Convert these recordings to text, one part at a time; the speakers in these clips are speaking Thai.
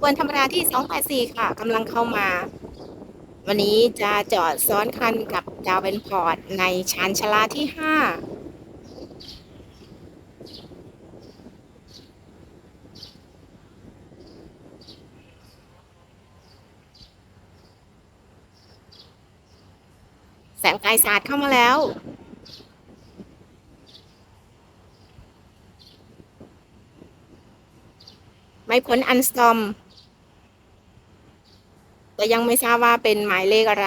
บวนธรรมดาที่ 284 ค่ะกำลังเข้ามา วันนี้จะจอดซ้อนคันกับดาวเวนพอร์ตในชานชลาที่ 5แสงไฟสาดเข้ามาแล้ว ไม่พ้นอันสตอม แต่ยังไม่ทราบว่าเป็นหมายเลขอะไร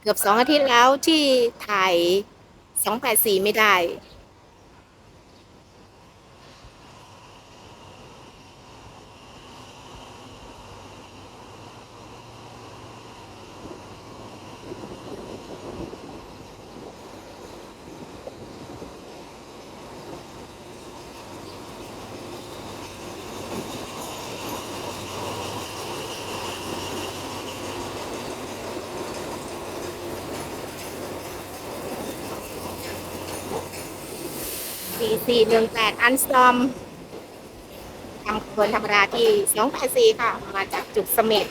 เกือบสองอาทิตย์แล้วที่ถ่าย284ไม่ได้ 4418อันสตอมทำขบวนธรรมดาที่284ค่ะ มาจากจุดเสม็ด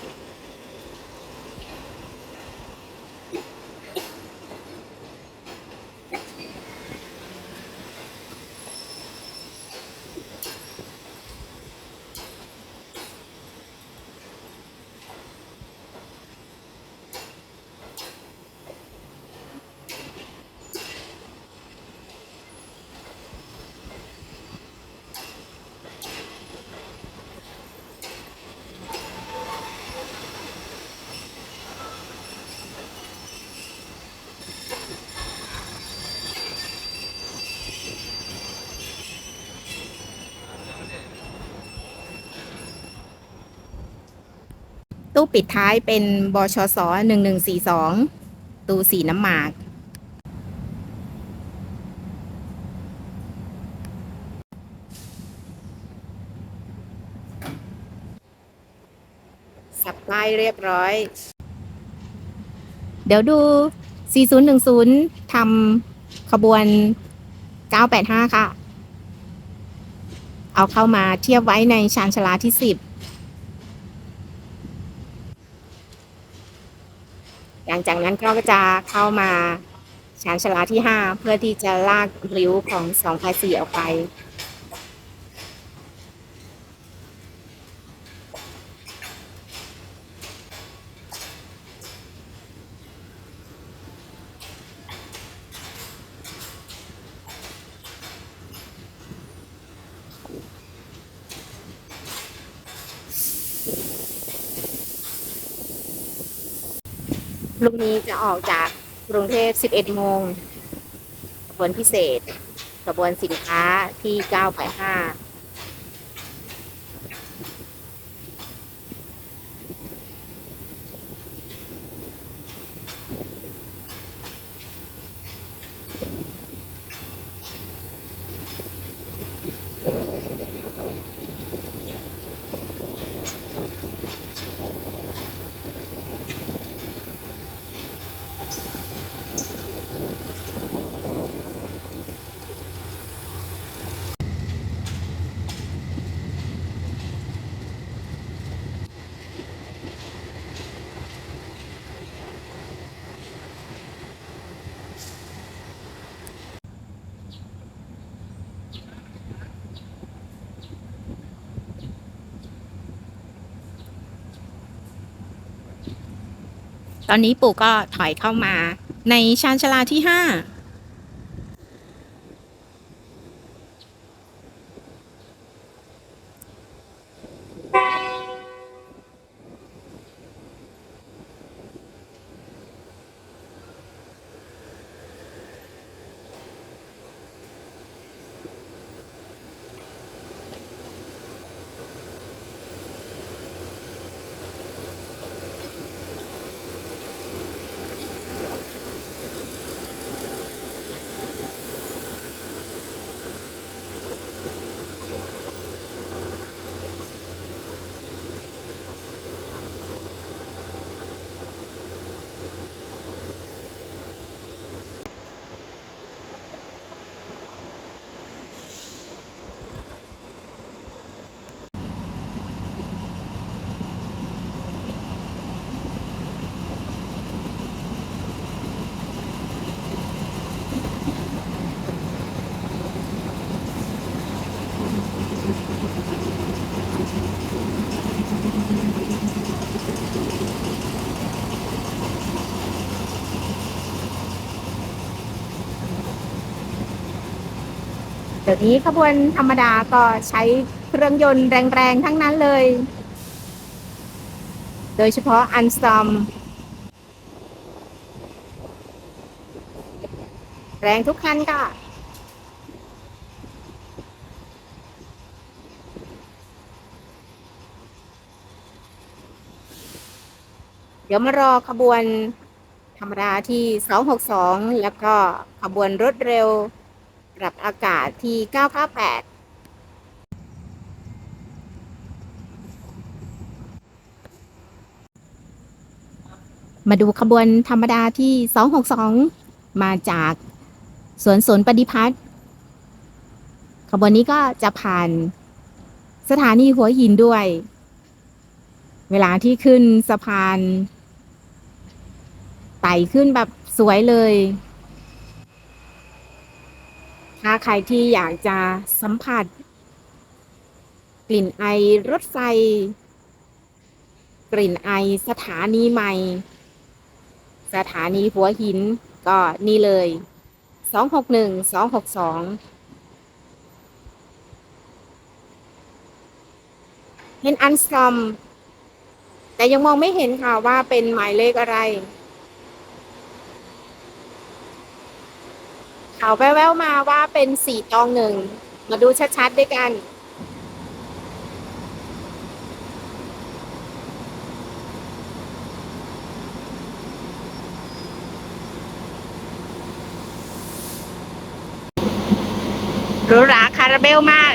ตู้ปิดท้ายเป็นบชส1142ตู้สีน้ำหมาก สับไล่เรียบร้อย เดี๋ยวดู 4010ทำขบวน 985 ค่ะ เอาเข้ามาเทียบไว้ในชานชลาที่ 10 หลังจากนั้นก็จะเข้ามาชานชลาที่ 5 เพื่อที่จะลากริ้วของสองภาษีออกไป ลูกนี้จะออกจากกรุงเทพ 11 โมงขบวนพิเศษขบวนสินค้าที่ 985 ตอนนี้ปู่ก็ถอยเข้ามาในชานชาลาที่ 5 ดี๋ยวนี้ขบวนธรรมดาก็ใช้เครื่องยนต์แรงๆทั้งนั้นเลย โดยเฉพาะอันสตอมแรงทุกคันค่ะเดี๋ยวมารอขบวนธรรมดาที่ 262 แล้วก็ขบวนรถเร็ว รับอากาศที่ 998มาดูขบวนธรรมดาที่ 262 มาจากสวนสนปฏิพัฒน์ขบวนนี้ก็จะผ่านสถานีหัวหินด้วย เวลาที่ขึ้นสะพาน ไต่ขึ้นแบบสวยเลย ถ้าใครที่อยากจะสัมผัส กลิ่นไอรถไฟ กลิ่นไอสถานีใหม่ สถานีหัวหินก็นี่เลย 261 262 เห็นอันสตอม แต่ยังมองไม่เห็นค่ะว่าเป็นหมายเลขอะไร ข่าวแว่วๆมาว่าเป็นสี่ตองหนึ่ง มาดูชัดๆด้วยกัน รูหราคาราเบลมาก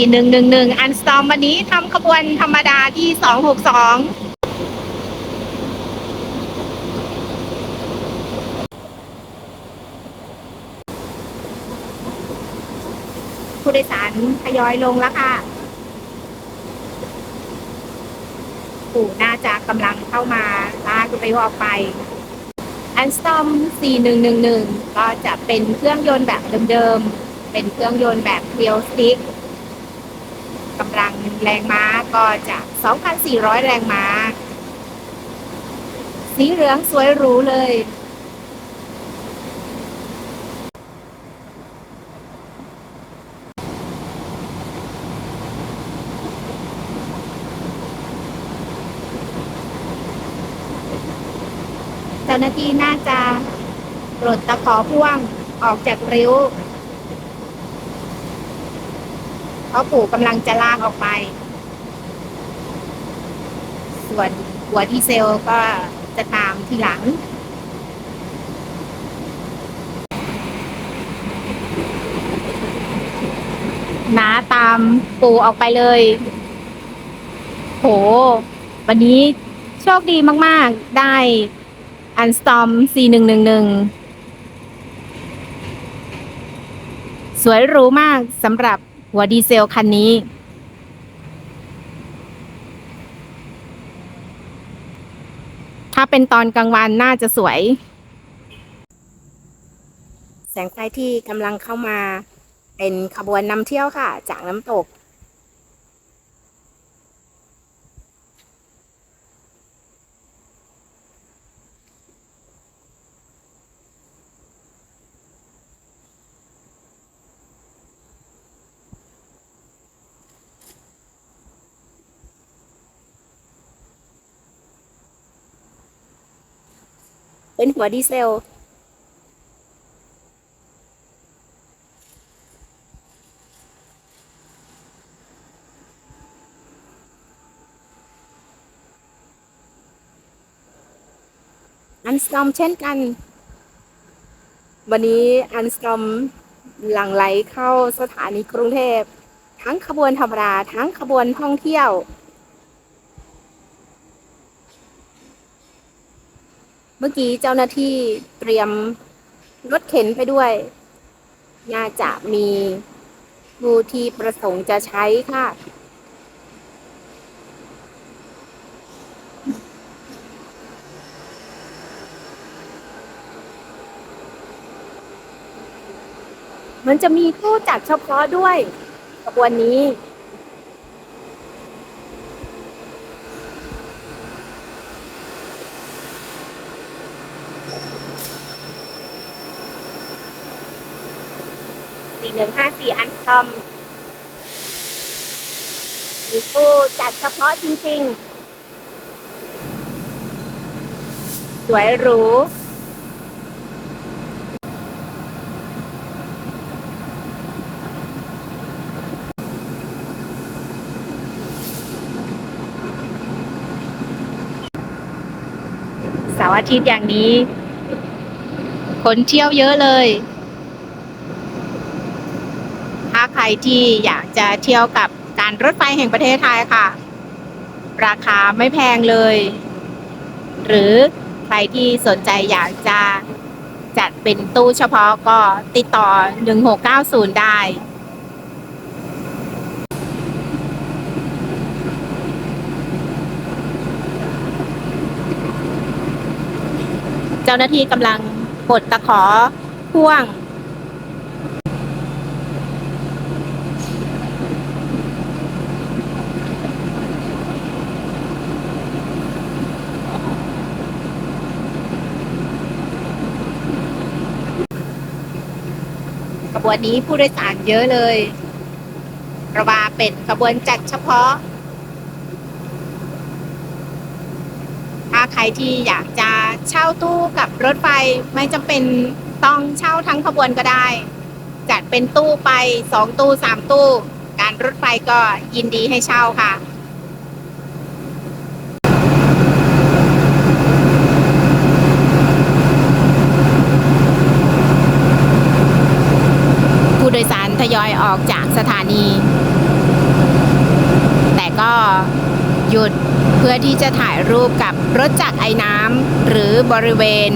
4111 อันสตอมวันนี้ทำขบวนธรรมดาที่ 262 ผู้โดยสารทยอยลงแล้วค่ะปู่น่าจะกำลังเข้ามาลากเร็วออกไปอันสตอม4111 ก็จะเป็นเครื่องยนต์แบบเดิมๆ เป็นเครื่องยนต์แบบเรียวสติ๊กกำลังแรงม้าก็จะ2,400 แรงม้า สีเหลืองสวยหรูเลยาหน้าที่น่าจะปลดตะขอพ่วงออกจากริ้ว เพราะปู่กำลังจะลากออกไป ส่วนหัวดีเซลก็จะตามทีหลังน้าตามปู่ออกไปเลย โห วันนี้โชคดีมาก ๆ ได้ อันสตอม4111สวยหรูมากสำหรับหัวดีเซลคันนี้ ถ้าเป็นตอนกลางวันน่าจะสวย แสงไฟที่กำลังเข้ามาเป็นขบวนนำเที่ยวค่ะ จากน้ำตก เป็นหัวดีเซล อันสตอมเช่นกัน วันนี้อันสตอมหลั่งไหลเข้าสถานีกรุงเทพ ทั้งขบวนธรรมดาทั้งขบวนท่องเที่ยว เมื่อกี้เจ้าหน้าที่เตรียมรถเข็นไปด้วย น่าจะมีผู้ที่ประสงค์จะใช้ค่ะ มันจะมีตู้จัดเฉพาะด้วยขบวนนี้ 4154อันทอมมีตู้จัดเฉพาะจริง ๆ สวยหรูเสาร์อาทิตย์อย่างนี้ คนเที่ยวเยอะเลย ใครที่อยากจะเที่ยวกับการรถไฟแห่งประเทศไทยค่ะ ราคาไม่แพงเลย หรือใครที่สนใจอยากจะจัดเป็นตู้เฉพาะก็ติดต่อ 1690 ได้เจ้าหน้าที่กำลังปลดตะขอพ่วง วนนี้ผู้โดยสารเยอะเลยเพราะว่าเป็นขบวนจัดเฉพาะ ถ้าใครที่อยากจะเช่าตู้กับรถไฟไม่จำเป็นต้องเช่าทั้งขบวนก็ได้ จัดเป็นตู้ไปสองตู้สามตู้ การรถไฟก็ยินดีให้เช่าค่ะ ผู้โดยสารทย ออกจากสถานี แต่ก็หยุดเพื่อที่จะถ่ายรูปกับรถจักรไอ้น้ำหรือบริเวณ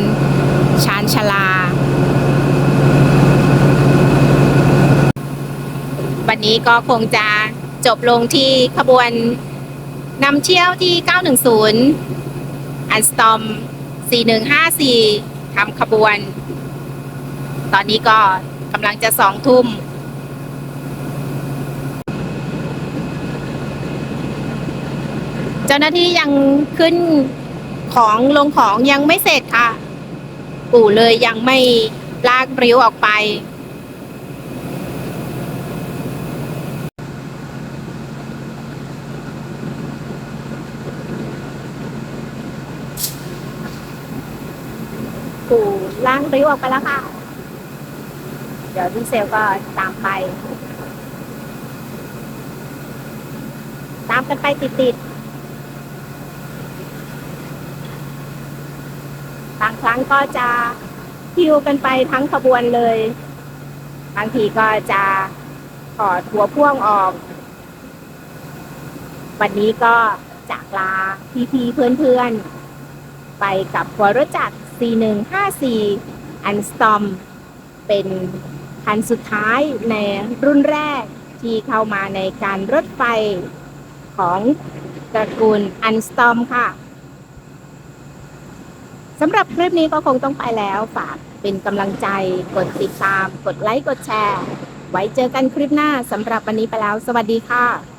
ชานชาลา วันนี้ก็คงจะจบลงที่ขบวนนำเที่ยวที่ 910 อันสตอม 4154ทำขบวน ตอนนี้ก็กำลังจะสองทุ่ม จ้าหน้าที่ยังขึ้นของลงของยังไม่เสร็จค่ะ ปู่เลยยังไม่ลากริ้วออกไป ปู่ลางริ้วออกไปแล้วค่ะ เดี๋ยวดีเซลก็ตามไป ตามกันไปติดๆ บาง ครั้งก็จะคิวกันไปทั้งขบวนเลย บางทีก็จะถอดหัวพ่วงออก วันนี้ก็จากลาพี่ๆเพื่อนๆ ไปกับหัวรถจักร 4154 อันสตอม เป็นคันสุดท้ายในรุ่นแรกที่เข้ามาในการรถไฟของตระกูลอันสตอมค่ะ สำหรับคลิปนี้ก็คงต้องไปแล้ว ฝากเป็นกำลังใจ กดติดตาม กดไลค์ กดแชร์ ไว้เจอกันคลิปหน้าสำหรับวันนี้ไปแล้ว สวัสดีค่ะ